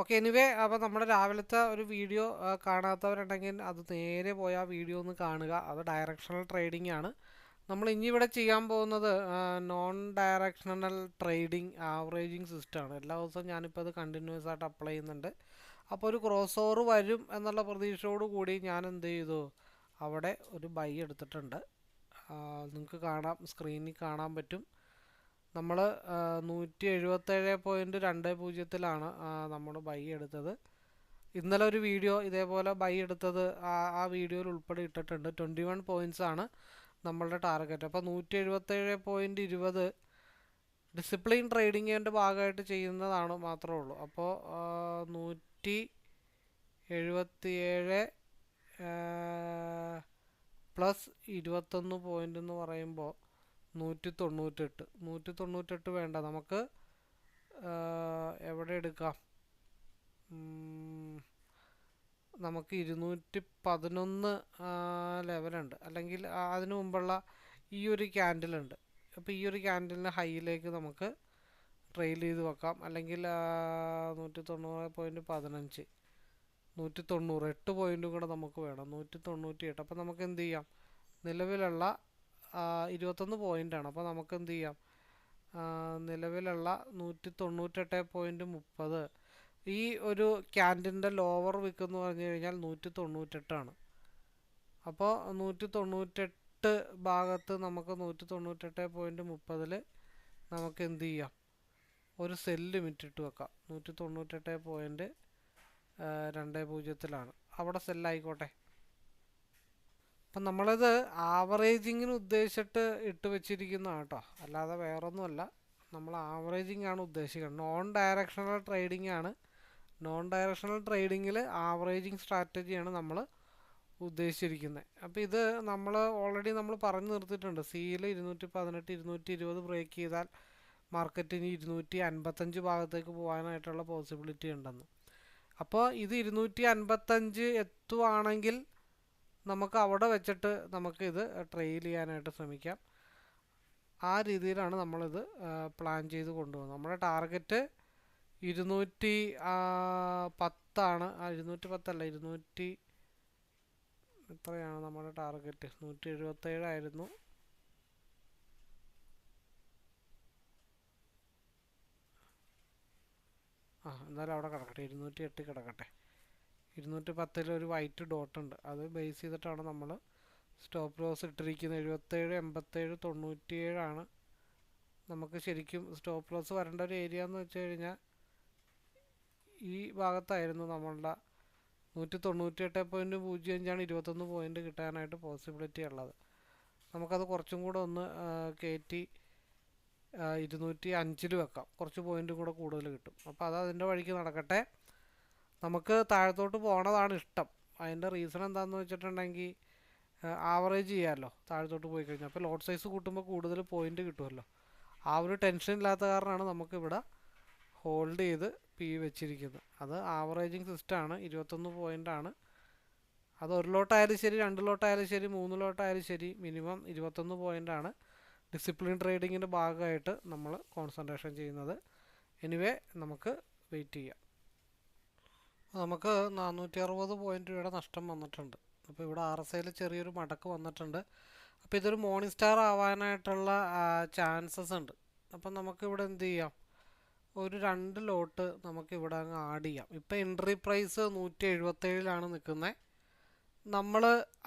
Okay anyway അപ്പോൾ നമ്മുടെ രാവിലത്തെ ഒരു വീഡിയോ കാണാത്തവരുണ്ടെങ്കിൽ അത് നേരെ പോയി ആ വീഡിയോ ഒന്ന് കാണുക. അത് ഡയറക്ഷണൽ ട്രേഡിംഗ് ആണ്. നമ്മൾ ഇനി ഇവിടെ ചെയ്യാൻ പോകുന്നത് നോൺ ഡയറക്ഷണൽ ട്രേഡിംഗ് ആവറേജിങ് സിസ്റ്റമാണ് എല്ലാ ദിവസവും ഞാനിപ്പോൾ അത് കണ്ടിന്യൂസ് ആയിട്ട് അപ്ലൈ ചെയ്യുന്നുണ്ട്. അപ്പോൾ ഒരു ക്രോസ് ഓവർ വരും എന്നുള്ള പ്രതീക്ഷയോട് കൂടി ഞാൻ എന്ത് ചെയ്തു? അവിടെ ഒരു ബൈ എടുത്തിട്ടുണ്ട്. നിങ്ങൾക്ക് കാണാം സ്ക്രീനിൽ കാണാൻ പറ്റും. നമ്മൾ നൂറ്റി എഴുപത്തേഴ് പോയിന്റ് രണ്ട് പൂജ്യത്തിലാണ് നമ്മൾ ബൈ എടുത്തത്. ഇന്നലെ ഒരു വീഡിയോ ഇതേപോലെ ബൈ എടുത്തത് ആ ആ വീഡിയോയിൽ ഉൾപ്പെടെ ഇട്ടിട്ടുണ്ട്. ട്വന്റി വൺ പോയിന്റ്സ് ആണ് നമ്മളുടെ ടാർഗറ്റ്. അപ്പോൾ നൂറ്റി എഴുപത്തേഴ് പോയിന്റ് ഇരുപത് ഡിസിപ്ലിൻ ട്രേഡിങ്ങിന്റെ ഭാഗമായിട്ട് ചെയ്യുന്നതാണ് മാത്രമേ ഉള്ളൂ. അപ്പോൾ നൂറ്റി എഴുപത്തിയേഴ് പ്ലസ് ഇരുപത്തൊന്ന് പോയിന്റ് എന്ന് പറയുമ്പോൾ നൂറ്റി തൊണ്ണൂറ്റെട്ട് നൂറ്റി തൊണ്ണൂറ്റെട്ട് വേണ്ട. നമുക്ക് എവിടെ എടുക്കാം? നമുക്ക് ഇരുന്നൂറ്റി പതിനൊന്ന് ലെവലുണ്ട്. അല്ലെങ്കിൽ അതിനു മുമ്പുള്ള ഈ ഒരു ക്യാൻഡിലുണ്ട്. അപ്പോൾ ഈ ഒരു ക്യാൻഡിലിന് ഹൈയിലേക്ക് നമുക്ക് ട്രെയിൽ ചെയ്ത് വെക്കാം. അല്ലെങ്കിൽ നൂറ്റി തൊണ്ണൂറ് പോയിന്റ് പതിനഞ്ച്. നൂറ്റി തൊണ്ണൂറ് എട്ട് പോയിന്റും കൂടെ നമുക്ക് വേണം. നൂറ്റി തൊണ്ണൂറ്റി എട്ട് അപ്പോൾ നമുക്ക് എന്ത് ചെയ്യാം? നിലവിലുള്ള ഇരുപത്തൊന്ന് പോയിന്റാണ് അപ്പോൾ നമുക്ക് എന്ത് ചെയ്യാം? നിലവിലുള്ള നൂറ്റി തൊണ്ണൂറ്റെട്ട് പോയിന്റ് മുപ്പത്. ഈ ഒരു ക്യാന്റിന്റെ ലോവർ വിക്ക് എന്ന് പറഞ്ഞു കഴിഞ്ഞാൽ നൂറ്റി തൊണ്ണൂറ്റെട്ടാണ് അപ്പോൾ നൂറ്റി തൊണ്ണൂറ്റെട്ട് ഭാഗത്ത് നമുക്ക് നൂറ്റി തൊണ്ണൂറ്റെട്ട് പോയിന്റ് മുപ്പതിൽ നമുക്ക് എന്ത് ചെയ്യാം? ഒരു സെൽ ലിമിറ്റ് ഇട്ട് വെക്കാം. നൂറ്റി തൊണ്ണൂറ്റെട്ട് പോയിന്റ് രണ്ട് പൂജ്യത്തിലാണ്. അവിടെ സെല്ലായിക്കോട്ടെ അപ്പം നമ്മളത് ആവറേജിങ്ങിന് ഉദ്ദേശിച്ചിട്ട് ഇട്ട് വെച്ചിരിക്കുന്നതാണ് കേട്ടോ. അല്ലാതെ വേറൊന്നുമല്ല. നമ്മൾ ആവറേജിങ് ആണ് ഉദ്ദേശിക്കുന്നത്. നോൺ ഡയറക്ഷണൽ ട്രേഡിംഗ് ആണ് നോൺ ഡയറക്ഷണൽ ട്രേഡിങ്ങിൽ ആവറേജിങ് സ്ട്രാറ്റജിയാണ് നമ്മൾ ഉദ്ദേശിച്ചിരിക്കുന്നത്. അപ്പോൾ ഇത് നമ്മൾ ഓൾറെഡി നമ്മൾ പറഞ്ഞു നിർത്തിയിട്ടുണ്ട്. സിയിൽ ഇരുന്നൂറ്റി പതിനെട്ട് ഇരുന്നൂറ്റി ഇരുപത് ബ്രേക്ക് ചെയ്താൽ മാർക്കറ്റിന് ഇരുന്നൂറ്റി അൻപത്തഞ്ച് ഭാഗത്തേക്ക് പോകാനായിട്ടുള്ള പോസിബിലിറ്റി ഉണ്ടെന്ന്. അപ്പോൾ ഇത് ഇരുന്നൂറ്റി അൻപത്തഞ്ച് എത്തുവാണെങ്കിൽ നമുക്ക് അവിടെ വെച്ചിട്ട് നമുക്ക് ഇത് ട്രെയിൽ ചെയ്യാനായിട്ട് ശ്രമിക്കാം. ആ രീതിയിലാണ് നമ്മളിത് പ്ലാൻ ചെയ്ത് കൊണ്ടുപോകുന്നത്. നമ്മുടെ ടാർഗറ്റ് ഇരുന്നൂറ്റി പത്താണ്. ഇരുന്നൂറ്റി പത്തല്ല ഇരുന്നൂറ്റി എത്രയാണ് നമ്മുടെ ടാർഗറ്റ് നൂറ്റി എഴുപത്തേഴായിരുന്നു ആ എന്തായാലും അവിടെ കിടക്കട്ടെ. ഇരുന്നൂറ്റി എട്ട് കിടക്കട്ടെ. ഇരുന്നൂറ്റി പത്തിൽ ഒരു വൈറ്റ് ഡോട്ട് ഉണ്ട്. അത് ബേസ് ചെയ്തിട്ടാണ് നമ്മൾ സ്റ്റോപ്പ് ലോസ് ഇട്ടിരിക്കുന്നത്. എഴുപത്തേഴ് എൺപത്തേഴ് തൊണ്ണൂറ്റിയേഴാണ് നമുക്ക് ശരിക്കും സ്റ്റോപ്പ് ലോസ് വരേണ്ട ഒരു ഏരിയ എന്ന് വെച്ച് കഴിഞ്ഞാൽ ഈ ഭാഗത്തായിരുന്നു നമ്മളുടെ നൂറ്റി തൊണ്ണൂറ്റി എട്ട് പോയിന്റ് പൂജ്യം അഞ്ചാണ് ഇരുപത്തൊന്ന് പോയിന്റ് കിട്ടാനായിട്ട് പോസിബിലിറ്റി ഉള്ളത്. നമുക്കത് കുറച്ചും കൂടെ ഒന്ന് കയറ്റി ഇരുന്നൂറ്റി അഞ്ചിൽ വെക്കാം. കുറച്ച് പോയിന്റും കൂടെ കൂടുതൽ കിട്ടും. അപ്പോൾ അത് അതിന്റെ വഴിക്ക് നടക്കട്ടെ. നമുക്ക് താഴത്തോട്ട് പോകണതാണ് ഇഷ്ടം. അതിന്റെ റീസൺ എന്താണെന്ന് വെച്ചിട്ടുണ്ടെങ്കിൽ ആവറേജ് ചെയ്യാമല്ലോ താഴത്തോട്ട് പോയി കഴിഞ്ഞാൽ അപ്പോൾ ലോട്ട് സൈസ് കൂട്ടുമ്പോൾ കൂടുതൽ പോയിന്റ് കിട്ടുമല്ലോ ആ ഒരു ടെൻഷൻ ഇല്ലാത്ത കാരണമാണ് നമുക്കിവിടെ ഹോൾഡ് ചെയ്ത് പി വെച്ചിരിക്കുന്നത്. അത് ആവറേജിങ് സിസ്റ്റമാണ് ഇരുപത്തൊന്ന് പോയിന്റാണ് അത് ഒരു ലോട്ടായാലും ശരി രണ്ട് ലോട്ടായാലും ശരി മൂന്ന് ലോട്ടായാലും ശരി മിനിമം ഇരുപത്തൊന്ന് പോയിന്റാണ് ഡിസിപ്ലിൻ ട്രേഡിങ്ങിന്റെ ഭാഗമായിട്ട് നമ്മൾ കോൺസെൻട്രേഷൻ ചെയ്യുന്നത്. എനിവേ നമുക്ക് വെയിറ്റ് ചെയ്യാം. നമുക്ക് നാനൂറ്റി അറുപത് പോയിന്റ് രൂപയുടെ നഷ്ടം വന്നിട്ടുണ്ട്. അപ്പോൾ ഇവിടെ ആർ എസ് ഐയിൽ ചെറിയൊരു മടക്ക് വന്നിട്ടുണ്ട്. അപ്പോൾ ഇതൊരു മോർണിംഗ് സ്റ്റാർ ആവാനായിട്ടുള്ള ചാൻസസ് ഉണ്ട്. അപ്പം നമുക്കിവിടെ എന്ത് ചെയ്യാം? ഒരു രണ്ട് ലോട്ട് നമുക്കിവിടെ അങ്ങ് ആഡ് ചെയ്യാം. ഇപ്പം എൻട്രി പ്രൈസ് നൂറ്റി എഴുപത്തേഴിലാണ് നിൽക്കുന്നത് നമ്മൾ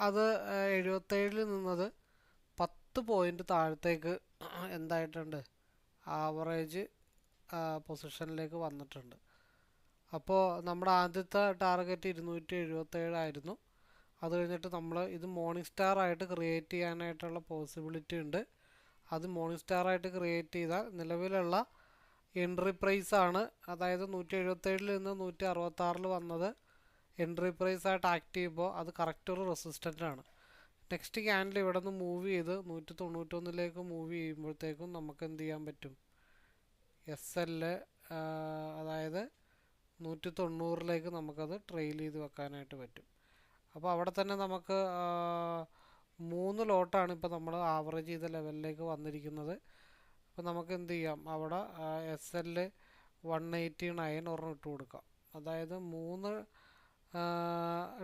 അത് എഴുപത്തേഴിൽ നിന്നത് പത്ത് പോയിന്റ് താഴത്തേക്ക് എന്തായിട്ടുണ്ട്? ആവറേജ് പൊസിഷനിലേക്ക് വന്നിട്ടുണ്ട്. അപ്പോൾ നമ്മുടെ ആദ്യത്തെ ടാർഗറ്റ് ഇരുന്നൂറ്റി എഴുപത്തേഴായിരുന്നു അത് കഴിഞ്ഞിട്ട് നമ്മൾ ഇത് മോർണിംഗ് സ്റ്റാർ ആയിട്ട് ക്രിയേറ്റ് ചെയ്യാനായിട്ടുള്ള പോസിബിലിറ്റി ഉണ്ട്. അത് മോർണിംഗ് സ്റ്റാർ ആയിട്ട് ക്രിയേറ്റ് ചെയ്താൽ നിലവിലുള്ള എൻട്രി പ്രൈസ് ആണ് അതായത് നൂറ്റി എഴുപത്തേഴിൽ നിന്ന് നൂറ്റി അറുപത്താറിൽ വന്നത് എൻട്രി പ്രൈസ് ആയിട്ട് ആക്ട് ചെയ്യുമ്പോൾ അത് കറക്റ്റ് ഒരു റെസിസ്റ്റന്റ് ആണ് നെക്സ്റ്റ് ക്യാൻഡിൽ ഇവിടെ നിന്ന് മൂവ് ചെയ്ത് നൂറ്റി തൊണ്ണൂറ്റൊന്നിലേക്ക് മൂവ് ചെയ്യുമ്പോഴത്തേക്കും നമുക്ക് എന്ത് ചെയ്യാൻ പറ്റും? എസ് എൽ അതായത് നൂറ്റി തൊണ്ണൂറിലേക്ക് നമുക്കത് ട്രെയിൽ ചെയ്ത് വെക്കാനായിട്ട് പറ്റും. അപ്പോൾ അവിടെ തന്നെ നമുക്ക് മൂന്ന് ലോട്ടാണ് ഇപ്പോൾ നമ്മൾ ആവറേജ് ചെയ്ത ലെവലിലേക്ക് വന്നിരിക്കുന്നത്. അപ്പോൾ നമുക്ക് എന്ത് ചെയ്യാം? അവിടെ S L one eighty nine ഒരെണ്ണം ഇട്ട് കൊടുക്കാം. അതായത് മൂന്ന്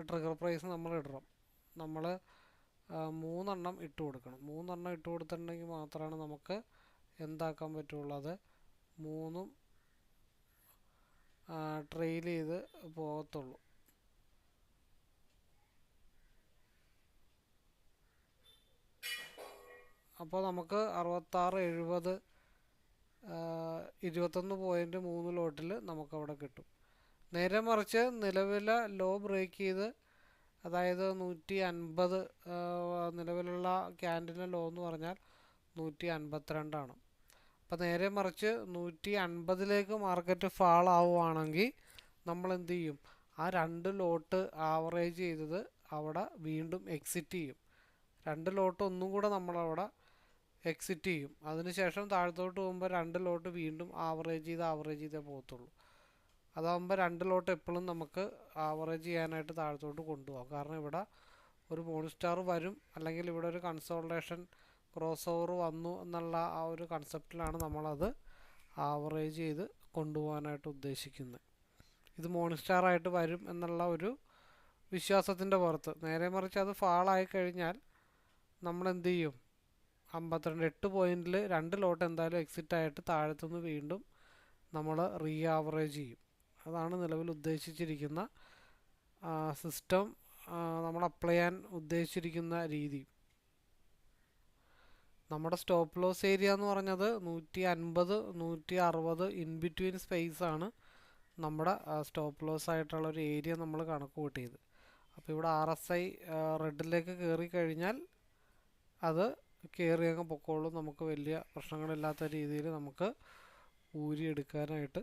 ട്രിഗർ പ്രൈസ് നമ്മൾ ഇടണം. നമ്മൾ മൂന്നെണ്ണം ഇട്ട് കൊടുക്കണം. മൂന്നെണ്ണം ഇട്ട് കൊടുത്തിട്ടുണ്ടെങ്കിൽ മാത്രമാണ് നമുക്ക് എന്താക്കാൻ പറ്റുള്ളൂ? അത് മൂന്നും ട്രെയിൽ ചെയ്ത് പോകത്തുള്ളൂ. അപ്പോൾ നമുക്ക് അറുപത്താറ് എഴുപത് ഇരുപത്തൊന്ന് പോയിന്റ് മൂന്ന് ലോട്ടിൽ നമുക്കവിടെ കിട്ടും. നേരെ മറിച്ച് നിലവിലെ ലോ ബ്രേക്ക് ചെയ്ത് അതായത് നൂറ്റി അൻപത് നിലവിലുള്ള ക്യാൻഡിലെ ലോ എന്ന് പറഞ്ഞാൽ നൂറ്റി അൻപത്തിരണ്ടാണ്. അപ്പോൾ നേരെ മറിച്ച് നൂറ്റി അൻപതിലേക്ക് മാർക്കറ്റ് ഫാൾ ആവുകയാണെങ്കിൽ നമ്മൾ എന്ത് ചെയ്യും? ആ രണ്ട് ലോട്ട് ആവറേജ് ചെയ്തത് അവിടെ വീണ്ടും എക്സിറ്റ് ചെയ്യും. രണ്ട് ലോട്ട് ഒന്നും കൂടെ നമ്മളവിടെ എക്സിറ്റ് ചെയ്യും. അതിനുശേഷം താഴത്തോട്ട് പോകുമ്പോൾ രണ്ട് ലോട്ട് വീണ്ടും ആവറേജ് ചെയ്ത് ആവറേജ് ചെയ്തേ പോകത്തുള്ളൂ. അതാകുമ്പോൾ രണ്ട് ലോട്ട് എപ്പോഴും നമുക്ക് ആവറേജ് ചെയ്യാനായിട്ട് താഴത്തോട്ട് കൊണ്ടുപോകാം. കാരണം ഇവിടെ ഒരു മോണിസ്റ്റാർ വരും. അല്ലെങ്കിൽ ഇവിടെ ഒരു കൺസോൾട്ടേഷൻ ക്രോസ് ഓവർ വന്നു എന്നുള്ള ആ ഒരു കൺസെപ്റ്റിലാണ് നമ്മളത് ആവറേജ് ചെയ്ത് കൊണ്ടുപോകാനായിട്ട് ഉദ്ദേശിക്കുന്നത് ഇത് മോണിസ്റ്റാർ ആയിട്ട് വരും എന്നുള്ള ഒരു വിശ്വാസത്തിന്റെ പുറത്ത്. നേരെ മറിച്ച് അത് ഫാളായി കഴിഞ്ഞാൽ നമ്മൾ എന്ത് ചെയ്യും? അമ്പത്തിരണ്ട് എട്ട് പോയിന്റിൽ രണ്ട് ലോട്ട് എന്തായാലും എക്സിറ്റ് ആയിട്ട് താഴത്തുനിന്ന് വീണ്ടും നമ്മൾ റീ ആവറേജ് ചെയ്യും. അതാണ് നിലവിൽ ഉദ്ദേശിച്ചിരിക്കുന്ന സിസ്റ്റം നമ്മൾ അപ്ലൈ ചെയ്യാൻ ഉദ്ദേശിച്ചിരിക്കുന്ന രീതി. നമ്മുടെ സ്റ്റോപ്പ് ലോസ് ഏരിയ എന്ന് പറഞ്ഞത് നൂറ്റി അൻപത് നൂറ്റി അറുപത് ഇൻ ബിറ്റ്വീൻ സ്പേസ് ആണ് നമ്മുടെ സ്റ്റോപ്പ് ലോസ് ആയിട്ടുള്ള ഒരു ഏരിയ നമ്മൾ കണക്ക് കൂട്ടിയത്. അപ്പോൾ ഇവിടെ ആർ എസ് ഐ റെഡിലേക്ക് കയറി കഴിഞ്ഞാൽ അത് കയറി അങ്ങ് പൊക്കോളും. നമുക്ക് വലിയ പ്രശ്നങ്ങളില്ലാത്ത രീതിയിൽ നമുക്ക് ഊരിയെടുക്കാനായിട്ട്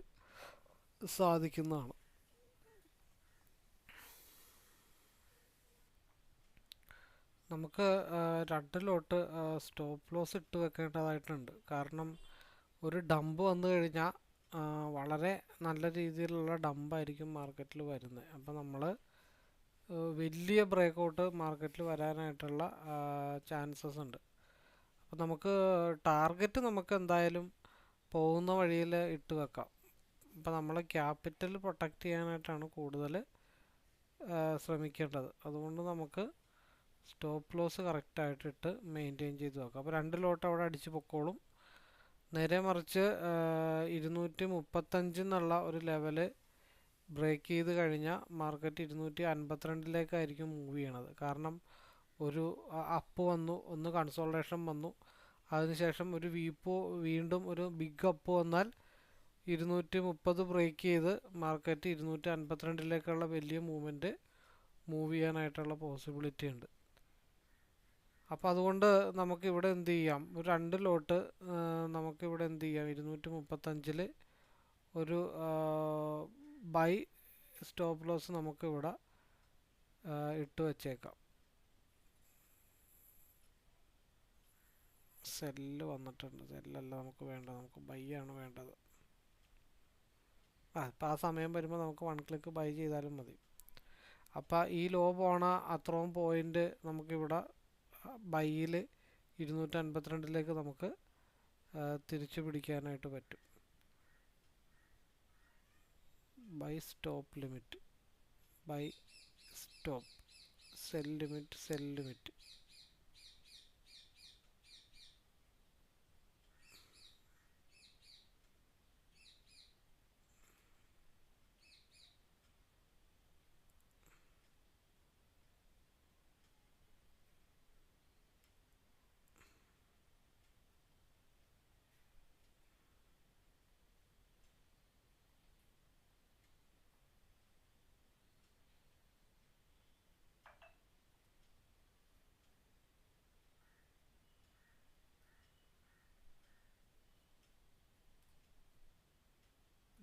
സാധിക്കുന്നതാണ്. നമുക്ക് രണ്ട് ലോട്ട് സ്റ്റോപ്പ് ലോസ് ഇട്ട് വെക്കേണ്ടതായിട്ടുണ്ട്. കാരണം ഒരു ഡമ്പ് വന്നു കഴിഞ്ഞാൽ വളരെ നല്ല രീതിയിലുള്ള ഡമ്പായിരിക്കും മാർക്കറ്റിൽ വരുന്നത് അപ്പോൾ നമ്മൾ വലിയ ബ്രേക്കൗട്ട് മാർക്കറ്റിൽ വരാനായിട്ടുള്ള ചാൻസസ് ഉണ്ട്. അപ്പോൾ നമുക്ക് ടാർഗറ്റ് നമുക്ക് എന്തായാലും പോകുന്ന വഴിയിൽ ഇട്ട് വെക്കാം. അപ്പോൾ നമ്മൾ ക്യാപിറ്റൽ പ്രൊട്ടക്റ്റ് ചെയ്യാനായിട്ടാണ് കൂടുതൽ ശ്രമിക്കേണ്ടത്. അതുകൊണ്ട് നമുക്ക് സ്റ്റോപ്പ് ലോസ് കറക്റ്റായിട്ടിട്ട് മെയിന്റെയിൻ ചെയ്ത് നോക്കാം. അപ്പോൾ രണ്ട് ലോട്ട് അവിടെ അടിച്ച് പൊക്കോളും. നേരെ മറിച്ച് ഇരുന്നൂറ്റി മുപ്പത്തഞ്ച് എന്നുള്ള ഒരു ലെവൽ ബ്രേക്ക് ചെയ്ത് കഴിഞ്ഞാൽ മാർക്കറ്റ് ഇരുന്നൂറ്റി അൻപത്തിരണ്ടിലേക്കായിരിക്കും മൂവ് ചെയ്യണത്. കാരണം ഒരു അപ്പ് വന്നു ഒന്ന് കൺസോൾട്ടേഷൻ വന്നു. അതിനുശേഷം ഒരു വീപ്പോ വീണ്ടും ഒരു ബിഗ് അപ്പ് വന്നാൽ ഇരുന്നൂറ്റി മുപ്പത് ബ്രേക്ക് ചെയ്ത് മാർക്കറ്റ് ഇരുന്നൂറ്റി അൻപത്തിരണ്ടിലേക്കുള്ള വലിയ മൂവ്മെന്റ് മൂവ് ചെയ്യാനായിട്ടുള്ള പോസിബിലിറ്റി ഉണ്ട്. അപ്പോൾ അതുകൊണ്ട് നമുക്ക് ഇവിടെ എന്ത് ചെയ്യാം? ഒരു രണ്ട് ലോട്ട് നമുക്കിവിടെ എന്ത് ചെയ്യാം? ഇരുന്നൂറ്റി മുപ്പത്തഞ്ചിൽ ഒരു ബൈ സ്റ്റോപ്പ് ലോസ് നമുക്കിവിടെ ഇട്ട് വച്ചേക്കാം. സെല്ല് വന്നിട്ടുണ്ട്. സെല്ലല്ല നമുക്ക് വേണ്ടത്. നമുക്ക് ബൈ ആണ് വേണ്ടത്. ആ ഇപ്പം ആ സമയം വരുമ്പോൾ നമുക്ക് വൺ ക്ലിക്ക് ബൈ ചെയ്താലും മതി. അപ്പോൾ ഈ ലോ പോണ അത്രയും പോയിന്റ് നമുക്കിവിടെ ബൈയിൽ ഇരുന്നൂറ്റി അൻപത്തിരണ്ടിലേക്ക് നമുക്ക് തിരിച്ചു പിടിക്കാനായിട്ട് പറ്റും. Buy stop limit. Buy stop. Sell limit sell limit.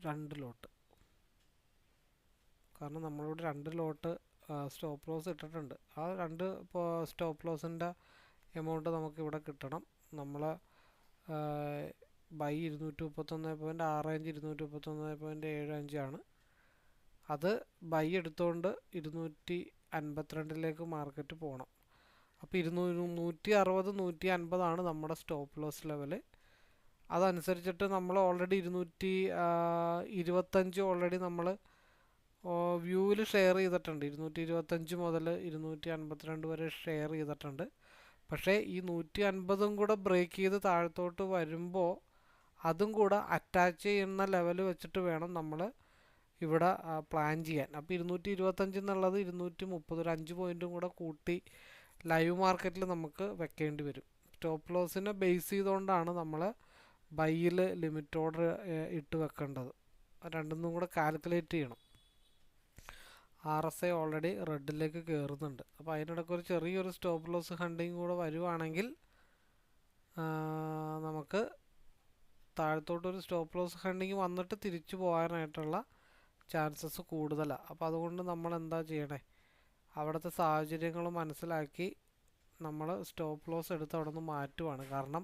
രണ്ട് ലോട്ട്. കാരണം നമ്മളിവിടെ രണ്ട് ലോട്ട് സ്റ്റോപ്പ് ലോസ് ഇട്ടിട്ടുണ്ട്. ആ രണ്ട് സ്റ്റോപ്പ് ലോസിന്റെ എമൗണ്ട് നമുക്കിവിടെ കിട്ടണം. നമ്മൾ ബൈ ഇരുന്നൂറ്റി മുപ്പത്തൊന്ന് പോയിന്റ് ആറ് അഞ്ച് ഇരുന്നൂറ്റി മുപ്പത്തൊന്ന് പോയിന്റ് ഏഴ് അഞ്ചാണ് അത് ബൈ എടുത്തുകൊണ്ട് ഇരുന്നൂറ്റി അൻപത്തിരണ്ടിലേക്ക് മാർക്കറ്റ് പോകണം അപ്പോൾ ഇരുന്നൂറ് നൂറ്റി അറുപത് നൂറ്റി അൻപതാണ് നമ്മുടെ സ്റ്റോപ്പ് ലോസ് ലെവൽ അതനുസരിച്ചിട്ട് നമ്മൾ ഓൾറെഡി ഇരുന്നൂറ്റി ഇരുപത്തഞ്ച് ഓൾറെഡി നമ്മൾ വ്യൂവിൽ ഷെയർ ചെയ്തിട്ടുണ്ട്. ഇരുന്നൂറ്റി ഇരുപത്തഞ്ച് മുതൽ ഇരുന്നൂറ്റി അൻപത്തിരണ്ട് വരെ ഷെയർ ചെയ്തിട്ടുണ്ട്. പക്ഷേ ഈ നൂറ്റി അൻപതും കൂടെ ബ്രേക്ക് ചെയ്ത് താഴത്തോട്ട് വരുമ്പോൾ അതും കൂടെ അറ്റാച്ച് ചെയ്യുന്ന ലെവൽ വെച്ചിട്ട് വേണം നമ്മൾ ഇവിടെ പ്ലാൻ ചെയ്യാൻ. അപ്പോൾ ഇരുന്നൂറ്റി ഇരുപത്തഞ്ച് എന്നുള്ളത് ഇരുന്നൂറ്റി മുപ്പത് ഒരു അഞ്ച് പോയിന്റും കൂടെ കൂട്ടി ലൈവ് മാർക്കറ്റിൽ നമുക്ക് വെക്കേണ്ടി വരും. സ്റ്റോപ്പ് ലോസിനെ ബേസ് ചെയ്തുകൊണ്ടാണ് നമ്മൾ ബൈയിൽ ലിമിറ്റ് ഓർഡർ ഇട്ട് വെക്കേണ്ടത്. രണ്ടും കൂടെ കാൽക്കുലേറ്റ് ചെയ്യണം. ആർ എസ് ഐ ഓൾറെഡി റെഡിലേക്ക് കയറുന്നുണ്ട് അപ്പോൾ അതിനിടയ്ക്ക് ഒരു ചെറിയൊരു സ്റ്റോപ്പ് ലോസ് ഹണ്ടിങ് കൂടെ വരുവാണെങ്കിൽ നമുക്ക് താഴത്തോട്ടൊരു സ്റ്റോപ്പ് ലോസ് ഹണ്ടിങ് വന്നിട്ട് തിരിച്ചു പോകാനായിട്ടുള്ള ചാൻസസ് കൂടുതലാണ് അപ്പോൾ അതുകൊണ്ട് നമ്മൾ എന്താ ചെയ്യണേ? അവിടുത്തെ സാഹചര്യങ്ങൾ മനസ്സിലാക്കി നമ്മൾ സ്റ്റോപ്പ് ലോസ് എടുത്ത് അവിടെ നിന്ന് മാറ്റുവാണ്. കാരണം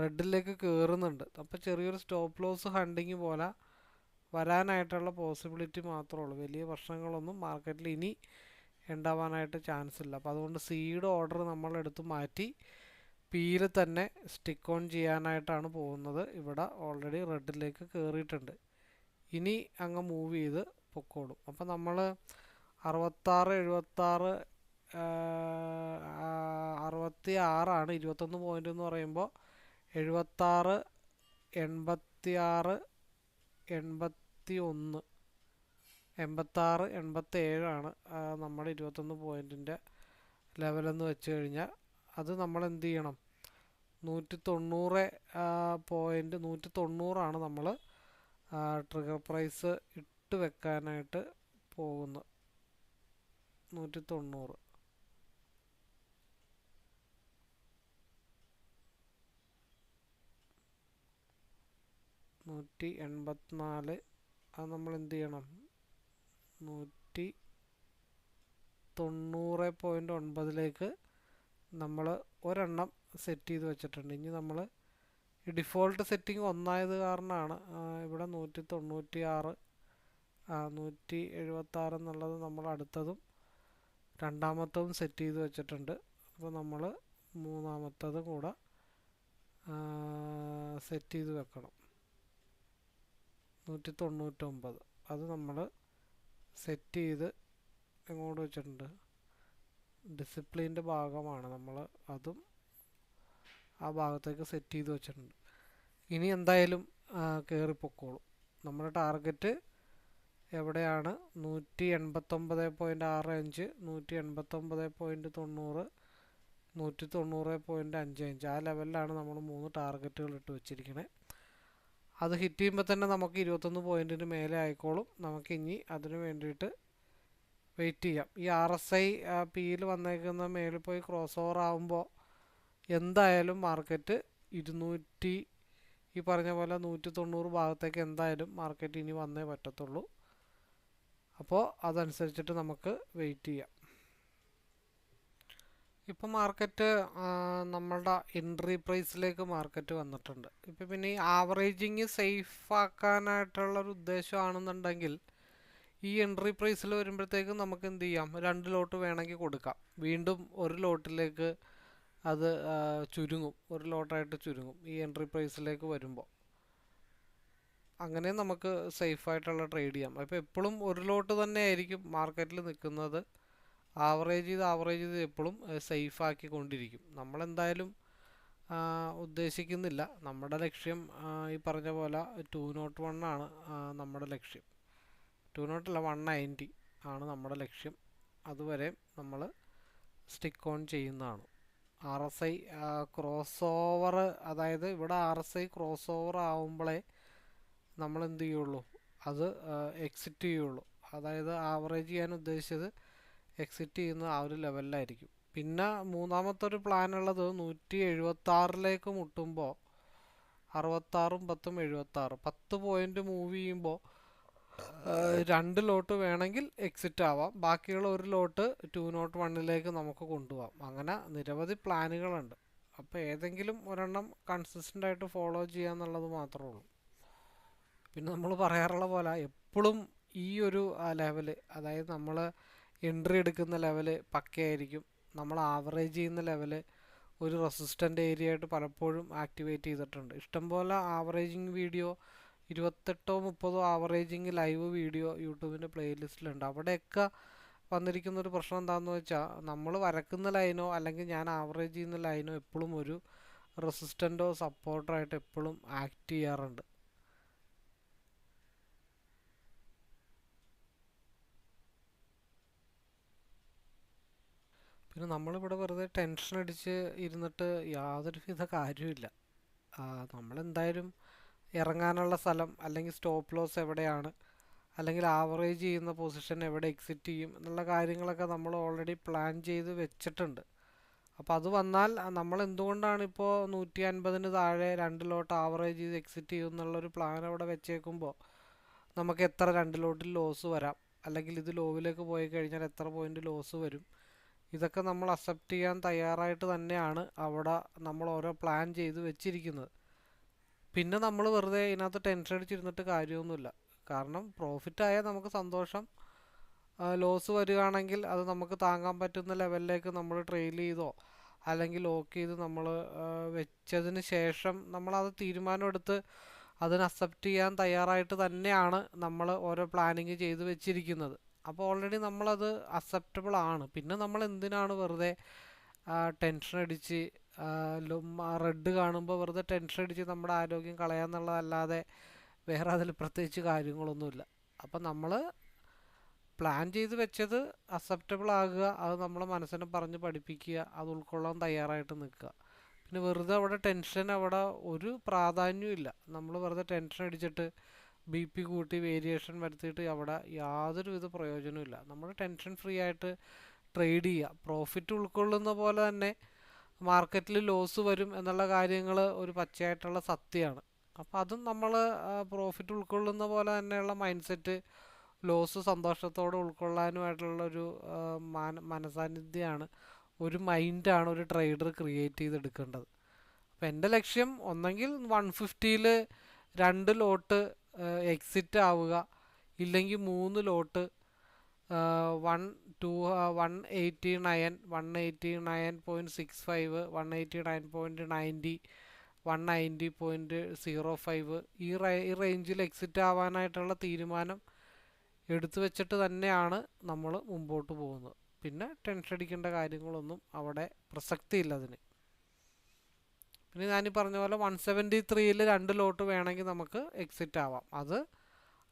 റെഡിലേക്ക് കയറുന്നുണ്ട് അപ്പോൾ ചെറിയൊരു സ്റ്റോപ്പ് ലോസ് ഹണ്ടിങ് പോലെ വരാനായിട്ടുള്ള പോസിബിലിറ്റി മാത്രമേ ഉള്ളൂ. വലിയ പ്രശ്നങ്ങളൊന്നും മാർക്കറ്റിൽ ഇനി ഉണ്ടാവാനായിട്ട് ചാൻസ് ഇല്ല. അപ്പോൾ അതുകൊണ്ട് സീഡ് ഓർഡർ നമ്മളെടുത്ത് മാറ്റി പിയിൽ തന്നെ സ്റ്റിക്ക് ഓൺ ചെയ്യാനായിട്ടാണ് പോകുന്നത്. ഇവിടെ ഓൾറെഡി റെഡിലേക്ക് കയറിയിട്ടുണ്ട് ഇനി അങ്ങ് മൂവ് ചെയ്ത് പൊക്കോളും. അപ്പോൾ നമ്മൾ അറുപത്താറ് എഴുപത്താറ് അറുപത്തി ആറാണ് ഇരുപത്തൊന്ന് പോയിന്റ് എന്ന് പറയുമ്പോൾ എഴുപത്താറ് എൺപത്തി ആറ് എൺപത്തി ഒന്ന് എൺപത്താറ് എൺപത്തേഴാണ് നമ്മുടെ ഇരുപത്തൊന്ന് പോയിന്റിന്റെ ലെവലെന്ന് വെച്ച് കഴിഞ്ഞാൽ. അത് നമ്മൾ എന്ത് ചെയ്യണം? നൂറ്റി തൊണ്ണൂറ് പോയിന്റ് നൂറ്റി തൊണ്ണൂറാണ് നമ്മൾ ട്രിഗർ പ്രൈസ് ഇട്ട് വെക്കാനായിട്ട് പോകുന്നത്. നൂറ്റി തൊണ്ണൂറ് നൂറ്റി എൺപത്തിനാല് അത് നമ്മൾ എന്ത് ചെയ്യണം? നൂറ്റി തൊണ്ണൂറ് പോയിന്റ് ഒൻപതിലേക്ക് നമ്മൾ ഒരെണ്ണം സെറ്റ് ചെയ്ത് വെച്ചിട്ടുണ്ട്. ഇനി നമ്മൾ ഡിഫോൾട്ട് സെറ്റിംഗ് ഒന്നായത് കാരണമാണ് ഇവിടെ നൂറ്റി തൊണ്ണൂറ്റി ആറ് നൂറ്റി എഴുപത്താറ് എന്നുള്ളത് നമ്മൾ അടുത്തതും രണ്ടാമത്തതും സെറ്റ് ചെയ്ത് വെച്ചിട്ടുണ്ട്. അപ്പോൾ നമ്മൾ മൂന്നാമത്തതും കൂടെ സെറ്റ് ചെയ്ത് വെക്കണം. നൂറ്റി തൊണ്ണൂറ്റൊമ്പത് അത് നമ്മൾ സെറ്റ് ചെയ്ത് എങ്ങോട്ട് വെച്ചിട്ടുണ്ട്? ഡിസിപ്ലിന്റെ ഭാഗമാണ് നമ്മൾ അതും ആ ഭാഗത്തേക്ക് സെറ്റ് ചെയ്ത് വെച്ചിട്ടുണ്ട്. ഇനി എന്തായാലും കയറിപ്പൊക്കോളും നമ്മുടെ ടാർഗറ്റ് എവിടെയാണ്? നൂറ്റി എൺപത്തൊമ്പത് പോയിന്റ് ആറ് അഞ്ച് നൂറ്റി എൺപത്തൊമ്പത് പോയിന്റ് തൊണ്ണൂറ് നൂറ്റി തൊണ്ണൂറ് പോയിന്റ് അഞ്ച് അഞ്ച്. ആ ലെവലിലാണ് നമ്മൾ മൂന്ന് ടാർഗറ്റുകൾ ഇട്ട് വെച്ചിരിക്കുന്നത് അത് ഹിറ്റ് ചെയ്യുമ്പോൾ തന്നെ നമുക്ക് ഇരുപത്തൊന്ന് പോയിന്റിന് മേലെ ആയിക്കോളും. നമുക്ക് ഇനി അതിന് വേണ്ടിയിട്ട് വെയിറ്റ് ചെയ്യാം. ഈ ആർ എസ് ഐ പിയിൽ വന്നേക്കുന്ന മേളിൽ പോയി ക്രോസ് ഓവർ ആകുമ്പോൾ എന്തായാലും മാർക്കറ്റ് ഇരുന്നൂറ്റി ഈ പറഞ്ഞ പോലെ നൂറ്റി തൊണ്ണൂറ് ഭാഗത്തേക്ക് എന്തായാലും മാർക്കറ്റ് ഇനി വന്നേ പറ്റത്തുള്ളൂ. അപ്പോൾ അതനുസരിച്ചിട്ട് നമുക്ക് വെയിറ്റ് ചെയ്യാം. ഇപ്പം മാർക്കറ്റ് നമ്മളുടെ എൻട്രി പ്രൈസിലേക്ക് മാർക്കറ്റ് വന്നിട്ടുണ്ട്. ഇപ്പം പിന്നെ ഈ ആവറേജിങ് സേഫ് ആക്കാനായിട്ടുള്ളൊരു ഉദ്ദേശമാണെന്നുണ്ടെങ്കിൽ ഈ എൻട്രി പ്രൈസിൽ വരുമ്പോഴത്തേക്കും നമുക്ക് എന്ത് ചെയ്യാം? രണ്ട് ലോട്ട് വേണമെങ്കിൽ കൊടുക്കാം. വീണ്ടും ഒരു ലോട്ടിലേക്ക് അത് ചുരുങ്ങും. ഒരു ലോട്ടായിട്ട് ചുരുങ്ങും ഈ എൻട്രി പ്രൈസിലേക്ക് വരുമ്പോൾ. അങ്ങനെ നമുക്ക് സേഫായിട്ടുള്ള ട്രേഡ് ചെയ്യാം. അപ്പോൾ എപ്പോഴും ഒരു ലോട്ട് തന്നെ ആയിരിക്കും മാർക്കറ്റിൽ നിൽക്കുന്നത് ആവറേജ് ചെയ്ത് ആവറേജ് ചെയ്ത് എപ്പോഴും സേഫ് ആക്കിക്കൊണ്ടിരിക്കും. നമ്മളെന്തായാലും ഉദ്ദേശിക്കുന്നില്ല. നമ്മുടെ ലക്ഷ്യം ഈ പറഞ്ഞ പോലെ ടു നോട്ട് വൺ ആണ് നമ്മുടെ ലക്ഷ്യം. ടു നോട്ടല്ല വൺ നയന്റി ആണ് നമ്മുടെ ലക്ഷ്യം. അതുവരെ നമ്മൾ സ്റ്റിക്ക് ഓൺ ചെയ്യുന്നതാണ്. R S I cross over അതായത് ഇവിടെ R S I cross over ആവുമ്പോഴേ നമ്മൾ എന്ത് ചെയ്യുള്ളൂ? അത് എക്സിറ്റ് ചെയ്യുള്ളൂ. അതായത് ആവറേജ് ചെയ്യാൻ ഉദ്ദേശിച്ചത് എക്സിറ്റ് ചെയ്യുന്ന ആ ഒരു ലെവലിലായിരിക്കും പിന്നെ മൂന്നാമത്തെ ഒരു പ്ലാൻ ഉള്ളത് നൂറ്റി എഴുപത്താറിലേക്ക് മുട്ടുമ്പോൾ അറുപത്താറും പത്തും എഴുപത്താറ്. പത്ത് പോയിന്റ് മൂവ് ചെയ്യുമ്പോൾ രണ്ട് ലോട്ട് വേണമെങ്കിൽ എക്സിറ്റ് ആവാം. ബാക്കിയുള്ള ഒരു ലോട്ട് ടു നോട്ട് വണ്ണിലേക്ക് നമുക്ക് കൊണ്ടുപോകാം അങ്ങനെ നിരവധി പ്ലാനുകളുണ്ട് അപ്പോൾ ഏതെങ്കിലും ഒരെണ്ണം കൺസിസ്റ്റന്റ് ആയിട്ട് ഫോളോ ചെയ്യുക എന്നുള്ളത് മാത്രമേ ഉള്ളൂ. പിന്നെ നമ്മൾ പറയാറുള്ള പോലെ എപ്പോഴും ഈ ഒരു ലെവൽ അതായത് നമ്മൾ എൻട്രി എടുക്കുന്ന ലെവൽ പക്കയായിരിക്കും. നമ്മൾ ആവറേജ് ചെയ്യുന്ന ലെവൽ ഒരു റെസിസ്റ്റന്റ് ഏരിയ ആയിട്ട് പലപ്പോഴും ആക്ടിവേറ്റ് ചെയ്തിട്ടുണ്ട്. ഇഷ്ടംപോലെ ആവറേജിങ് വീഡിയോ ഇരുപത്തെട്ടോ മുപ്പതോ ആവറേജിങ് ലൈവ് വീഡിയോ യൂട്യൂബിന്റെ പ്ലേലിസ്റ്റിലുണ്ട് അവിടെയൊക്കെ വന്നിരിക്കുന്ന ഒരു പ്രശ്നം എന്താണെന്ന് വെച്ചാൽ നമ്മൾ വരക്കുന്ന ലൈനോ അല്ലെങ്കിൽ ഞാൻ ആവറേജ് ചെയ്യുന്ന ലൈനോ എപ്പോഴും ഒരു റെസിസ്റ്റന്റോ സപ്പോർട്ടറോ ആയിട്ട് എപ്പോഴും ആക്ട് ചെയ്യാറുണ്ട്. പിന്നെ നമ്മളിവിടെ വെറുതെ ടെൻഷൻ അടിച്ച് ഇരുന്നിട്ട് യാതൊരു വിധ കാര്യമില്ല നമ്മളെന്തായാലും ഇറങ്ങാനുള്ള സ്ഥലം അല്ലെങ്കിൽ സ്റ്റോപ്പ് ലോസ് എവിടെയാണ് അല്ലെങ്കിൽ ആവറേജ് ചെയ്യുന്ന പൊസിഷൻ എവിടെ എക്സിറ്റ് ചെയ്യും എന്നുള്ള കാര്യങ്ങളൊക്കെ നമ്മൾ ഓൾറെഡി പ്ലാൻ ചെയ്ത് വെച്ചിട്ടുണ്ട്. അപ്പോൾ അത് വന്നാൽ നമ്മൾ എന്തുകൊണ്ടാണ് ഇപ്പോൾ നൂറ്റി അൻപതിന് താഴെ രണ്ട് ലോട്ട് ആവറേജ് ചെയ്ത് എക്സിറ്റ് ചെയ്യും എന്നുള്ളൊരു പ്ലാൻ അവിടെ വെച്ചേക്കുമ്പോൾ നമുക്ക് എത്ര രണ്ട് ലോട്ടിൽ ലോസ് വരാം? അല്ലെങ്കിൽ ഇത് ലോവിലേക്ക് പോയി കഴിഞ്ഞാൽ എത്ര പോയിന്റ് ലോസ് വരും? ഇതൊക്കെ നമ്മൾ അക്സെപ്റ്റ് ചെയ്യാൻ തയ്യാറായിട്ട് തന്നെയാണ് അവിടെ നമ്മൾ ഓരോ പ്ലാൻ ചെയ്ത് വെച്ചിരിക്കുന്നത്. പിന്നെ നമ്മൾ വെറുതെ ഇതിനകത്ത് ടെൻഷൻ അടിച്ചിരുന്നിട്ട് കാര്യമൊന്നുമില്ല. കാരണം പ്രോഫിറ്റ് ആയാൽ നമുക്ക് സന്തോഷം. ലോസ് വരികയാണെങ്കിൽ അത് നമുക്ക് താങ്ങാൻ പറ്റുന്ന ലെവലിലേക്ക് നമ്മൾ ട്രെയിൽ ചെയ്തോ അല്ലെങ്കിൽ ലോക്ക് ചെയ്ത് നമ്മൾ വെച്ചതിന് ശേഷം നമ്മളത് തീരുമാനമെടുത്ത് അതിന് അക്സെപ്റ്റ് ചെയ്യാൻ തയ്യാറായിട്ട് തന്നെയാണ് നമ്മൾ ഓരോ പ്ലാനിങ് ചെയ്ത് വെച്ചിരിക്കുന്നത്. അപ്പോൾ ഓൾറെഡി നമ്മളത് അക്സെപ്റ്റബിൾ ആണ്. പിന്നെ നമ്മൾ എന്തിനാണ് വെറുതെ ടെൻഷൻ അടിച്ച് റെഡ് കാണുമ്പോൾ വെറുതെ ടെൻഷൻ അടിച്ച് നമ്മുടെ ആരോഗ്യം കളയാന്നുള്ളതല്ലാതെ വേറെ അതിൽ പ്രത്യേകിച്ച് കാര്യങ്ങളൊന്നുമില്ല. അപ്പം നമ്മൾ പ്ലാൻ ചെയ്ത് വെച്ചത് അക്സെപ്റ്റബിൾ ആകുക അത് നമ്മളെ മനസ്സിനെ പറഞ്ഞ് പഠിപ്പിക്കുക അത് ഉൾക്കൊള്ളാൻ തയ്യാറായിട്ട് നിൽക്കുക. പിന്നെ വെറുതെ അവിടെ ടെൻഷൻ അവിടെ ഒരു പ്രാധാന്യവും ഇല്ല നമ്മൾ വെറുതെ ടെൻഷൻ അടിച്ചിട്ട് ബി പി കൂട്ടി വേരിയേഷൻ വരുത്തിയിട്ട് അവിടെ യാതൊരു വിധ പ്രയോജനവും നമ്മൾ ടെൻഷൻ ഫ്രീ ആയിട്ട് ട്രേഡ് ചെയ്യുക പ്രോഫിറ്റ് ഉൾക്കൊള്ളുന്ന പോലെ തന്നെ മാർക്കറ്റിൽ ലോസ് വരും എന്നുള്ള കാര്യങ്ങൾ ഒരു പച്ചയായിട്ടുള്ള സത്യമാണ്. അപ്പോൾ അതും നമ്മൾ പ്രോഫിറ്റ് ഉൾക്കൊള്ളുന്ന പോലെ തന്നെയുള്ള മൈൻഡ് സെറ്റ് ലോസ് സന്തോഷത്തോടെ ഉൾക്കൊള്ളാനുമായിട്ടുള്ള ഒരു മാന മനസാന്നിധ്യമാണ് ഒരു മൈൻഡാണ് ഒരു ട്രേഡർ ക്രിയേറ്റ് ചെയ്തെടുക്കേണ്ടത്. അപ്പോൾ എന്റെ ലക്ഷ്യം ഒന്നെങ്കിൽ വൺ ഫിഫ്റ്റിയിൽ രണ്ട് ലോട്ട് എക്സിറ്റ് ആവുക. ഇല്ലെങ്കിൽ മൂന്ന് lot one two one eighty nine one eighty nine point six five one eighty nine point ninety one ninety point zero five ഈ ഈ റേഞ്ചിൽ എക്സിറ്റ് ആവാനായിട്ടുള്ള തീരുമാനം എടുത്തു വെച്ചിട്ട് തന്നെയാണ് നമ്മൾ മുമ്പോട്ട് പോകുന്നത്. പിന്നെ ടെൻഷൻ അടിക്കേണ്ട കാര്യങ്ങളൊന്നും അവിടെ പ്രസക്തിയില്ല അതിന്. പിന്നെ ഈ പറഞ്ഞ പോലെ വൺ സെവന്റി ത്രീയിൽ രണ്ട് ലോട്ട് വേണമെങ്കിൽ നമുക്ക് എക്സിറ്റ് ആവാം. അത്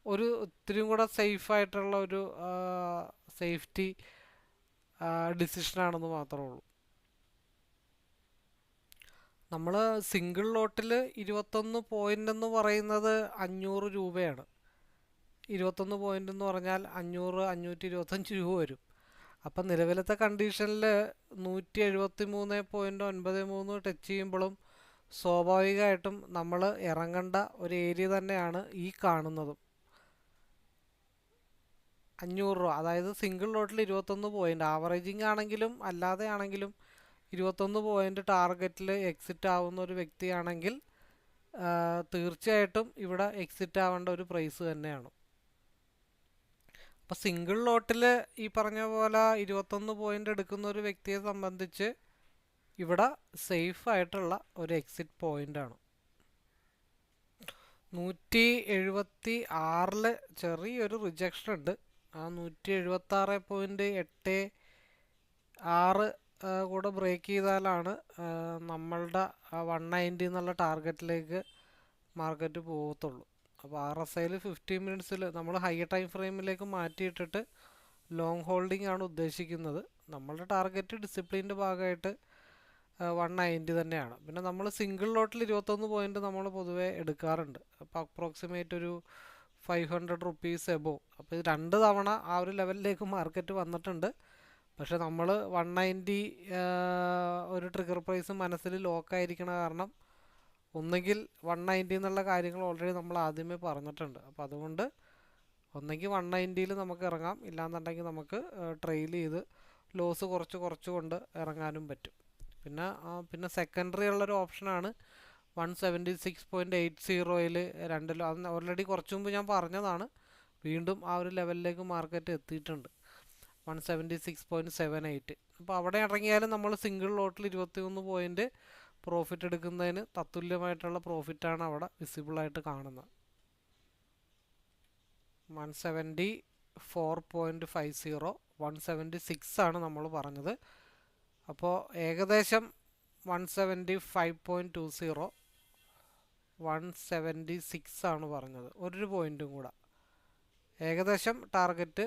ഒരു ഒത്തിരിയും കൂടെ സേഫ് ആയിട്ടുള്ള ഒരു സേഫ്റ്റി ഡിസിഷനാണെന്ന് മാത്രമേ ഉള്ളൂ. നമ്മൾ സിംഗിൾ ലോട്ടിൽ ഇരുപത്തൊന്ന് പോയിന്റ് എന്ന് പറയുന്നത് അഞ്ഞൂറ് രൂപയാണ്. ഇരുപത്തൊന്ന് പോയിന്റ് എന്ന് പറഞ്ഞാൽ അഞ്ഞൂറ് അഞ്ഞൂറ്റി ഇരുപത്തഞ്ച് രൂപ വരും. അപ്പം നിലവിലത്തെ കണ്ടീഷനിൽ നൂറ്റി എഴുപത്തി മൂന്ന് പോയിന്റ് ഒൻപത് മൂന്ന് ടച്ച് ചെയ്യുമ്പോഴും സ്വാഭാവികമായിട്ടും നമ്മൾ ഇറങ്ങേണ്ട ഒരു ഏരിയ തന്നെയാണ് ഈ കാണുന്നതും. അഞ്ഞൂറ് രൂപ അതായത് സിംഗിൾ ലോട്ടിൽ ഇരുപത്തൊന്ന് പോയിന്റ് ആവറേജിങ് ആണെങ്കിലും അല്ലാതെ ആണെങ്കിലും ഇരുപത്തൊന്ന് പോയിന്റ് ടാർഗറ്റിൽ എക്സിറ്റ് ആവുന്ന ഒരു വ്യക്തിയാണെങ്കിൽ തീർച്ചയായിട്ടും ഇവിടെ എക്സിറ്റ് ആവേണ്ട ഒരു പ്രൈസ് തന്നെയാണ്. അപ്പോൾ സിംഗിൾ ലോട്ടിൽ ഈ പറഞ്ഞ പോലെ ഇരുപത്തൊന്ന് പോയിന്റ് എടുക്കുന്ന ഒരു വ്യക്തിയെ സംബന്ധിച്ച് ഇവിടെ സേഫ് ആയിട്ടുള്ള ഒരു എക്സിറ്റ് പോയിന്റ് ആണ്. നൂറ്റി എഴുപത്തി ആറിൽ ചെറിയൊരു റിജക്ഷൻ ഉണ്ട്. ആ നൂറ്റി എഴുപത്തി ആറ് പോയിന്റ് എട്ട് ആറ് കൂടെ ബ്രേക്ക് ചെയ്താലാണ് നമ്മളുടെ വൺ നയന്റി എന്നുള്ള ടാർഗറ്റിലേക്ക് മാർക്കറ്റ് പോകത്തുള്ളൂ അപ്പോൾ ആർ എസ് ഐയിൽ ഫിഫ്റ്റീൻ മിനിറ്റ്സിൽ നമ്മൾ ഹൈ ടൈം ഫ്രെയിമിലേക്ക് മാറ്റിയിട്ടിട്ട് ലോങ് ഹോൾഡിംഗ് ആണ് ഉദ്ദേശിക്കുന്നത്. നമ്മളുടെ ടാർഗറ്റ് ഡിസിപ്ലിന്റെ ഭാഗമായിട്ട് വൺ നയന്റി തന്നെയാണ്. പിന്നെ നമ്മൾ സിംഗിൾ ലോട്ടിൽ ഇരുപത്തൊന്ന് പോയിന്റ് നമ്മൾ പൊതുവേ എടുക്കാറുണ്ട്. അപ്പോൾ അപ്രോക്സിമേറ്റ് ഒരു ഫൈവ് ഹൺഡ്രഡ് റുപ്പീസ് എബോ അപ്പോൾ ഇത് രണ്ട് തവണ ആ ഒരു ലെവലിലേക്ക് മാർക്കറ്റ് വന്നിട്ടുണ്ട്. പക്ഷേ നമ്മൾ വൺ നയന്റി ഒരു ട്രിഗർ പ്രൈസ് മനസ്സിൽ ലോക്കായിരിക്കണ കാരണം ഒന്നുകിൽ വൺ നയന്റി എന്നുള്ള കാര്യങ്ങൾ ഓൾറെഡി നമ്മൾ ആദ്യമേ പറഞ്ഞിട്ടുണ്ട്. അപ്പോൾ അതുകൊണ്ട് ഒന്നെങ്കിൽ വൺ നയന്റിയിൽ നമുക്ക് ഇറങ്ങാം. ഇല്ലാന്നുണ്ടെങ്കിൽ നമുക്ക് ട്രെയിൽ ചെയ്ത് ലോസ് കുറച്ച് കുറച്ച് കൊണ്ട് ഇറങ്ങാനും പറ്റും. പിന്നെ പിന്നെ സെക്കൻഡറി ഉള്ളൊരു ഓപ്ഷനാണ് one seventy six point eight സീറോയിൽ രണ്ടിലോ അത് ഓൾറെഡി കുറച്ച് മുമ്പ് ഞാൻ പറഞ്ഞതാണ്. വീണ്ടും ആ ഒരു ലെവലിലേക്ക് മാർക്കറ്റ് എത്തിയിട്ടുണ്ട്. One seventy six point seven eight അപ്പോൾ അവിടെ ഇറങ്ങിയാലും നമ്മൾ സിംഗിൾ ലോട്ടിൽ ഇരുപത്തി ഒന്ന് പോയിന്റ് പ്രോഫിറ്റ് എടുക്കുന്നതിന് തത്തുല്യമായിട്ടുള്ള പ്രോഫിറ്റാണ് അവിടെ വിസിബിളായിട്ട് കാണുന്നത്. One seventy four point five zero one seventy six ആണ് നമ്മൾ പറഞ്ഞത്. അപ്പോൾ ഏകദേശം one seventy five point two zero one seventy six ആണ് പറഞ്ഞത്. ഒരു പോയിന്റും കൂടെ. ഏകദേശം ടാർഗറ്റ്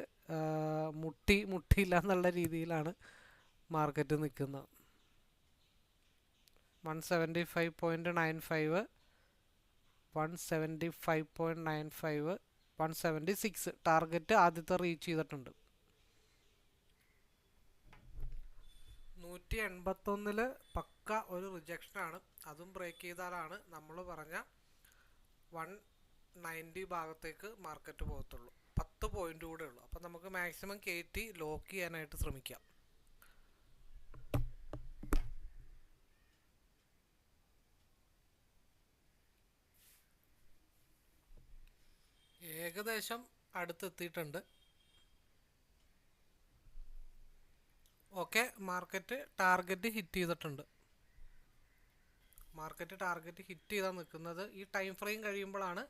മുട്ടി മുട്ടിയില്ല എന്നുള്ള രീതിയിലാണ് മാർക്കറ്റ് നിൽക്കുന്നത് one seventy five point nine five one seventy five point nine five one seventy six target ആദ്യത്തെ റീച്ച് ചെയ്തിട്ടുണ്ട്. നൂറ്റി എൺപത്തൊന്നിൽ പക്ക ഒരു റിജക്ഷനാണ്. അതും ബ്രേക്ക് ചെയ്താലാണ് നമ്മൾ പറഞ്ഞ വൺ നയന്റി ഭാഗത്തേക്ക് മാർക്കറ്റ് പോകത്തുള്ളൂ. പത്ത് പോയിന്റ് കൂടെ ഉള്ളൂ. അപ്പം നമുക്ക് മാക്സിമം കയറ്റി ലോക്ക് ചെയ്യാനായിട്ട് ശ്രമിക്കാം. ഏകദേശം അടുത്തെത്തിയിട്ടുണ്ട്. ഓക്കെ മാർക്കറ്റ് ടാർഗറ്റ് ഹിറ്റ് ചെയ്തിട്ടുണ്ട്. മാർക്കറ്റ് ടാർഗറ്റ് ഹിറ്റ് ചെയ്താൽ നിൽക്കുന്നത് ഈ ടൈം ഫ്രെയിം കഴിയുമ്പോഴാണ്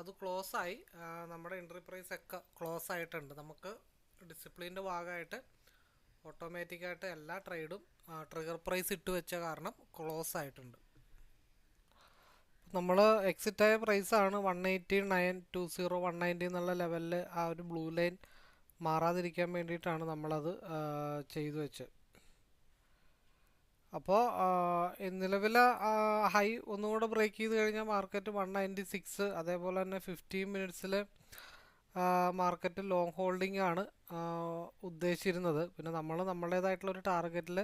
അത് ക്ലോസ് ആയി നമ്മുടെ എൻട്രി പ്രൈസ് ഒക്കെ ക്ലോസ് ആയിട്ടുണ്ട്. നമുക്ക് ഡിസിപ്ലിന്റെ ഭാഗമായിട്ട് ഓട്ടോമാറ്റിക്കായിട്ട് എല്ലാ ട്രേഡും ട്രിഗർ പ്രൈസ് ഇട്ട് വെച്ച കാരണം ക്ലോസ് ആയിട്ടുണ്ട്. നമ്മൾ എക്സിറ്റ് ആയ പ്രൈസാണ് one eighty nine two zero one ninety എന്നുള്ള ലെവലിൽ ആ ഒരു ബ്ലൂ ലൈൻ മാറാതിരിക്കാൻ വേണ്ടിയിട്ടാണ് നമ്മളത് ചെയ്തു വെച്ചത്. അപ്പോൾ നിലവിലെ ഹൈ ഒന്നുകൂടെ ബ്രേക്ക് ചെയ്ത് കഴിഞ്ഞാൽ മാർക്കറ്റ് വൺ നയന്റി സിക്സ് അതേപോലെ തന്നെ ഫിഫ്റ്റീൻ മിനിറ്റ്സിൽ മാർക്കറ്റ് ലോങ് ഹോൾഡിംഗ് ആണ് ഉദ്ദേശിച്ചിരുന്നത്. പിന്നെ നമ്മൾ നമ്മുടേതായിട്ടുള്ള ഒരു ടാർഗറ്റിൽ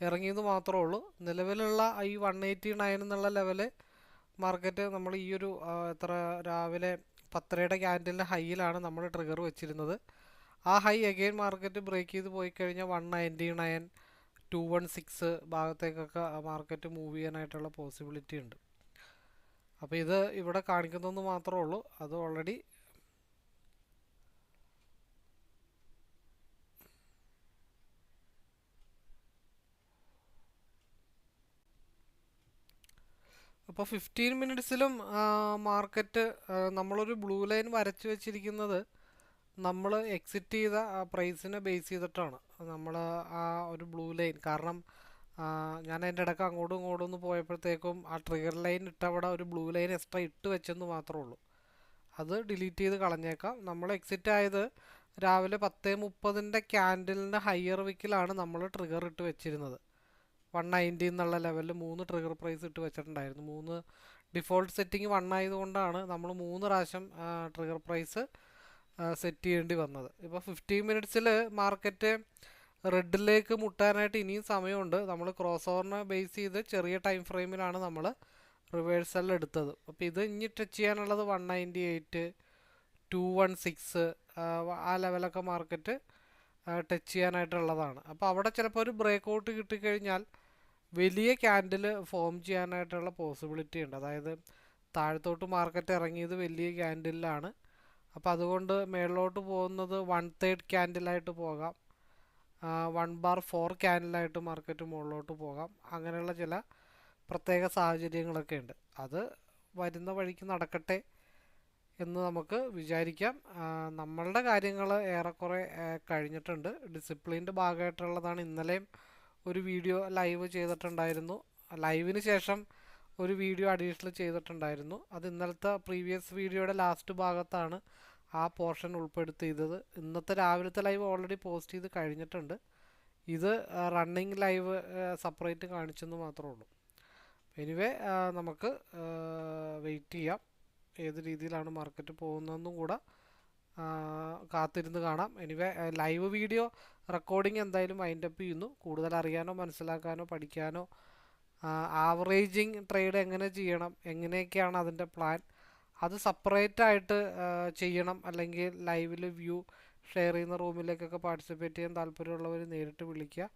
ഇറങ്ങിയത് മാത്രമേ ഉള്ളൂ. നിലവിലുള്ള ഈ വൺ എയ്റ്റി നയൻ എന്നുള്ള ലെവൽ മാർക്കറ്റ് നമ്മൾ ഈ ഒരു എത്ര രാവിലെ പത്തരയുടെ ക്യാൻഡലിന്റെ ഹൈയിലാണ് നമ്മൾ ട്രിഗർ വെച്ചിരുന്നത്. ആ ഹൈ അഗെയിൻ മാർക്കറ്റ് ബ്രേക്ക് ചെയ്ത് പോയി കഴിഞ്ഞാൽ one ninety nine two one six ഭാഗത്തേക്കൊക്കെ market move ചെയ്യാനായിട്ടുള്ള പോസിബിലിറ്റി ഉണ്ട്. അപ്പോൾ ഇത് ഇവിടെ കാണിക്കുന്നതെന്ന് മാത്രമേ ഉള്ളൂ. അത് ഓൾറെഡി അപ്പോൾ ഫിഫ്റ്റീൻ മിനിറ്റ്സിലും മാർക്കറ്റ് നമ്മളൊരു ബ്ലൂ ലൈൻ വരച്ചു വെച്ചിരിക്കുന്നത് നമ്മൾ എക്സിറ്റ് ചെയ്ത ആ പ്രൈസിനെ ബേസ് ചെയ്തിട്ടാണ്. നമ്മൾ ആ ഒരു ബ്ലൂ ലൈൻ കാരണം ഞാൻ അതിന്റെ ഇടയ്ക്ക് അങ്ങോട്ടും ഇങ്ങോട്ടും ഒന്ന് പോയപ്പോഴത്തേക്കും ആ ട്രിഗർ ലൈൻ ഇട്ടവിടെ ഒരു ബ്ലൂ ലൈൻ എക്സ്ട്രാ ഇട്ട് വെച്ചെന്ന് മാത്രമേ ഉള്ളൂ. അത് ഡിലീറ്റ് ചെയ്ത് കളഞ്ഞേക്കാം. നമ്മൾ എക്സിറ്റ് ആയത് രാവിലെ പത്ത് മുപ്പതിന്റെ ക്യാൻഡിലിന്റെ ഹയർ വിക്കിലാണ് നമ്മൾ ട്രിഗർ ഇട്ട് വെച്ചിരുന്നത്. വൺ നയന്റി എന്നുള്ള ലെവലിൽ മൂന്ന് ട്രിഗർ പ്രൈസ് ഇട്ട് വെച്ചിട്ടുണ്ടായിരുന്നു. മൂന്ന് ഡിഫോൾട്ട് സെറ്റിംഗ് വൺ ആയതുകൊണ്ടാണ് നമ്മൾ മൂന്ന് പ്രാവശ്യം ട്രിഗർ പ്രൈസ് സെറ്റ് ചെയ്യേണ്ടി വന്നത്. ഇപ്പോൾ ഫിഫ്റ്റീൻ മിനിറ്റ്സിൽ മാർക്കറ്റ് റെഡിലേക്ക് മുട്ടാനായിട്ട് ഇനിയും സമയമുണ്ട്. നമ്മൾ ക്രോസ് ഓവറിനെ ബേസ് ചെയ്ത് ചെറിയ ടൈം ഫ്രെയിമിലാണ് നമ്മൾ റിവേഴ്സൽ എടുത്തത്. അപ്പോൾ ഇത് ഇനി ടച്ച് ചെയ്യാനുള്ളത് one ninety eight two one six ആ ലെവലൊക്കെ മാർക്കറ്റ് ടച്ച് ചെയ്യാനായിട്ടുള്ളതാണ്. അപ്പോൾ അവിടെ ചിലപ്പോൾ ഒരു ബ്രേക്ക് ഔട്ട് കിട്ടിക്കഴിഞ്ഞാൽ വലിയ ക്യാൻഡിൽ ഫോം ചെയ്യാനായിട്ടുള്ള പോസിബിലിറ്റി ഉണ്ട്. അതായത് താഴത്തോട്ട് മാർക്കറ്റ് ഇറങ്ങിയത് വലിയ ക്യാൻഡിലാണ് അപ്പോൾ അതുകൊണ്ട് മേളിലോട്ട് പോകുന്നത് വൺ തേർഡ് ക്യാൻഡിലായിട്ട് പോകാം. വൺ ബാർ ഫോർ ക്യാൻഡിലായിട്ട് മാർക്കറ്റ് മുകളിലോട്ട് പോകാം. അങ്ങനെയുള്ള ചില പ്രത്യേക സാഹചര്യങ്ങളൊക്കെ ഉണ്ട്. അത് വരുന്ന വഴിക്ക് നടക്കട്ടെ എന്ന് നമുക്ക് വിചാരിക്കാം. നമ്മളുടെ കാര്യങ്ങൾ ഏറെക്കുറെ കഴിഞ്ഞിട്ടുണ്ട്. ഡിസിപ്ലിന്റെ ഭാഗമായിട്ടുള്ളതാണ്. ഇന്നലെയും ഒരു വീഡിയോ ലൈവ് ചെയ്തിട്ടുണ്ടായിരുന്നു. ലൈവിന് ശേഷം ഒരു വീഡിയോ അഡീഷണൽ ചെയ്തിട്ടുണ്ടായിരുന്നു. അത് ഇന്നലത്തെ പ്രീവിയസ് വീഡിയോയുടെ ലാസ്റ്റ് ഭാഗത്താണ് ആ പോർഷൻ ഉൾപ്പെടുത്തിയത്. ഇന്നത്തെ രാവിലത്തെ ലൈവ് ഓൾറെഡി പോസ്റ്റ് ചെയ്ത് കഴിഞ്ഞിട്ടുണ്ട്. ഇത് റണ്ണിങ് ലൈവ് സെപ്പറേറ്റ് കാണിച്ചെന്ന് മാത്രമേ ഉള്ളൂ. എനിവേ നമുക്ക് വെയിറ്റ് ചെയ്യാം. ഏത് രീതിയിലാണ് മാർക്കറ്റ് പോകുന്നതെന്നും കൂടെ കാത്തിരുന്ന് കാണാം. എനിവേ ലൈവ് വീഡിയോ റെക്കോർഡിംഗ് എന്തായാലും മൈൻഡപ്പ് ചെയ്യുന്നു. കൂടുതൽ അറിയാനോ മനസ്സിലാക്കാനോ പഠിക്കാനോ ആവറേജിങ് ട്രേഡ് എങ്ങനെ ചെയ്യണം എങ്ങനെയൊക്കെയാണ് അതിന്റെ പ്ലാൻ അത് സെപ്പറേറ്റ് ആയിട്ട് ചെയ്യണം. അല്ലെങ്കിൽ ലൈവിൽ വ്യൂ ഷെയർ ചെയ്യുന്ന റൂമിലേക്കൊക്കെ പാർട്ടിസിപ്പേറ്റ് ചെയ്യാൻ താല്പര്യമുള്ളവർ നേരിട്ട് വിളിക്കുക.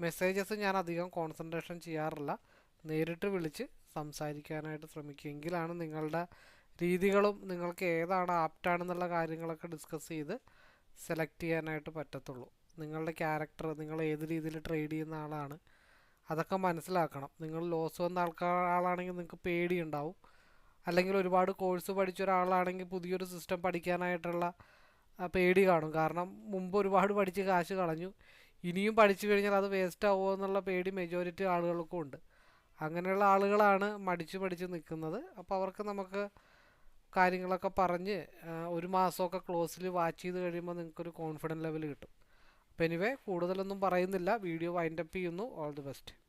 മെസ്സേജസ് ഞാൻ അധികം കോൺസെൻട്രേഷൻ ചെയ്യാറില്ല. നേരിട്ട് വിളിച്ച് സംസാരിക്കാനായിട്ട് ശ്രമിക്കുക. എങ്കിലാണ് നിങ്ങളുടെ രീതികളും നിങ്ങൾക്ക് ഏതാണ് ആപ്റ്റാണെന്നുള്ള കാര്യങ്ങളൊക്കെ ഡിസ്കസ് ചെയ്ത് സെലക്ട് ചെയ്യാനായിട്ട് പറ്റത്തുള്ളൂ. നിങ്ങളുടെ ക്യാരക്ടർ നിങ്ങൾ ഏത് രീതിയിൽ ട്രേഡ് ചെയ്യുന്ന ആളാണ് അതൊക്കെ മനസ്സിലാക്കണം. നിങ്ങൾ ലോസ് വന്ന ആൾക്കാർ ആളാണെങ്കിൽ നിങ്ങൾക്ക് പേടിയുണ്ടാവും. അല്ലെങ്കിൽ ഒരുപാട് കോഴ്സ് പഠിച്ച ഒരാളാണെങ്കിൽ പുതിയൊരു സിസ്റ്റം പഠിക്കാനായിട്ടുള്ള പേടി കാണും. കാരണം മുമ്പ് ഒരുപാട് പഠിച്ച് കാശ് കളഞ്ഞു. ഇനിയും പഠിച്ചു കഴിഞ്ഞാൽ അത് വേസ്റ്റ് ആവുമോ എന്നുള്ള പേടി മെജോറിറ്റി ആളുകൾക്കും ഉണ്ട്. അങ്ങനെയുള്ള ആളുകളാണ് മടിച്ച് പഠിച്ച് നിൽക്കുന്നത്. അപ്പോൾ അവർക്ക് നമുക്ക് കാര്യങ്ങളൊക്കെ പറഞ്ഞ് ഒരു മാസമൊക്കെ ക്ലോസിൽ വാച്ച് ചെയ്ത് കഴിയുമ്പോൾ നിങ്ങൾക്കൊരു കോൺഫിഡന്റ് ലെവൽ കിട്ടും. അപ്പോൾ എനിവേ കൂടുതലൊന്നും പറയുന്നില്ല. വീഡിയോ വൈൻഡപ്പ് ചെയ്യുന്നു. All the best